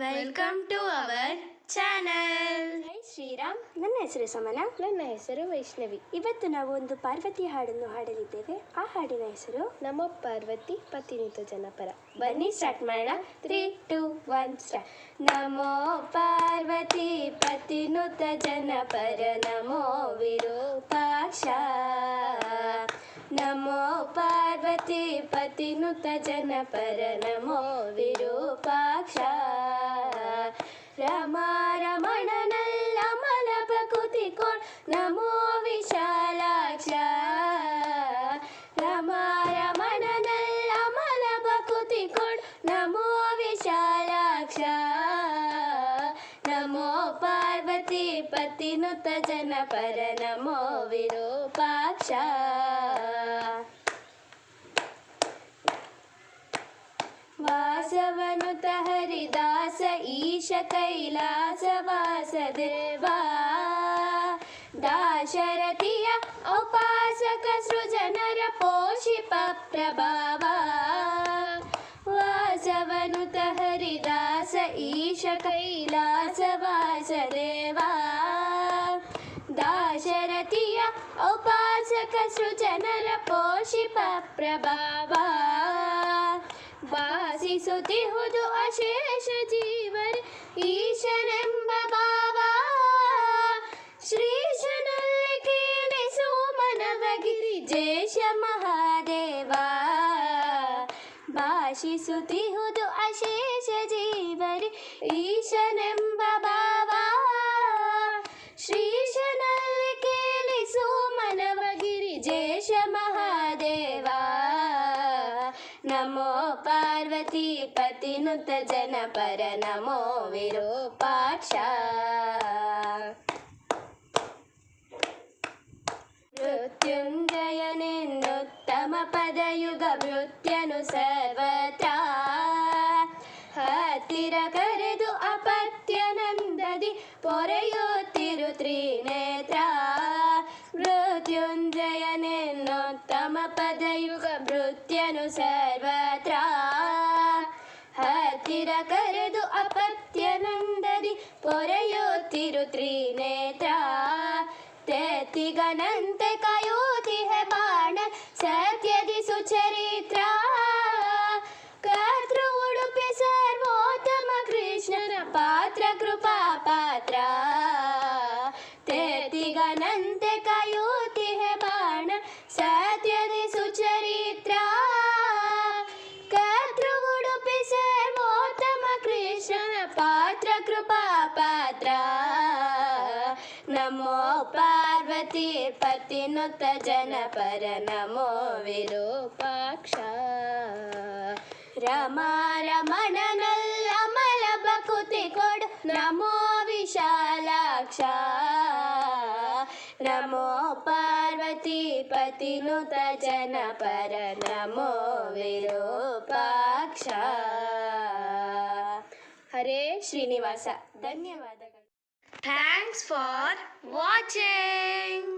Welcome to our channel hi Shriram ನನ್ನ ಹೆಸರು ಸಮನ. ನನ್ನ ಹೆಸರು ವೈಷ್ಣವಿ. ಇವತ್ತು ನಾವು ಒಂದು ಪಾರ್ವತಿ ಹಾಡನ್ನು ಹಾಡಲಿದ್ದೇವೆ. ಆ ಹಾಡಿನ ಹೆಸರು ನಮ್ಮ ಪಾರ್ವತಿ ಪತಿನಿತ ಜನಪರ. ಬನ್ನಿ ಸ್ಟಾರ್ಟ್ ಮಾಡೋಣ. ತ್ರೀ ಟು ಒನ್ ಸ್ಟಾರ್ಟ್ ನಮೋ ಪಾರ್ವತಿ ಪತಿನುತ ಜನಪರ. ನಮೋ ವಿರೂಪಾಕ್ಷ ूत जनपर नमो विरपाक्षा रमणन लगुति कोड नमो विशालामारमनमलभुति को नमो विशाला नमो पार्वतीपति नुत जनपर नमो विरपाक्षा। वासवनुत हरिदास ईश कैलास वासदेवा सृजनर पोषिप प्रभावा वासवनुत हरिदास ईश कैलास वासदेवा सृजनर पोषिप प्रभावा ಉಪಾಸಕ ಸೃಜನರ ಪೋಷಿಪ ಪ್ರಭಾವ ವಾಸಿಸುತ್ತಿಹುದು ಅಶೇಷ ಜೀವನ ಈಶನೆಂಬ ಭಾವ ಶ್ರೀಶನಲ್ಲಿ ಕೇಳಿಸು ಮನವಗಿರಿ ಜೇಷ ಮಹಾದೇವ ಭಾಷಿಸುತ್ತಿಹುದು ಅಶೇಷ ಜೀವರಿ ಈಶನೆಂಬ ಭಾವ ನಮೋ ಪಾರ್ವತಿ ಪತಿನುತ ಜನಪರ ನಮೋ ವಿರೂಪಾಕ್ಷ. ಮೃತ್ಯುಂಜಯನೆನ್ನುತ್ತಮ ಪದಯುಗ ಮೃತ್ಯನು ಸರ್ವತ್ರ. ಹತ್ತಿರ ಕರೆದು ಅಪತ್ಯನಂದದಿ ಪೊರೆಯುತ್ತಿರು ಪದಯುಗ ಮೃತ್ಯನು ಸರ್ವತ್ರ. ಹತ್ತಿರ ಕರೆದು ಅಪತ್ಯನಂದದಿ ಪೊರೆಯುತ್ತಿರು ತ್ರಿನೇತ್ರ. ತೆತ್ತಿಗನಂತೆ ಕಾಯೋತಿಹೆ ಬಾಣ ಸತ್ಯದಿ ಸುಚರಿತ್ರ. ಕರ್ತೃ ಉಡುಪಿ ಸರ್ವೋತ್ತಮ ಕೃಷ್ಣನ ಪಾತ್ರ ಕೃಪಾ ಪಾತ್ರ. ತೆತ್ತಿಗನಂತೆ ಕಾಯೋತಿಹೆ పాత్ర కృపా పాత్ర. నమో పార్వతి పతి నుత జన పర నమో విరూపాక్ష. రమా రమణ నల్లమల బకుతి కొడు నమో విశాలాక్ష. నమో పార్వతి పతి నుత జన పర నమో విరూప ಹರೇ ಶ್ರೀನಿವಾಸ ಧನ್ಯವಾದಗಳು ಥ್ಯಾಂಕ್ಸ್ ಫಾರ್ ವಾಚಿಂಗ್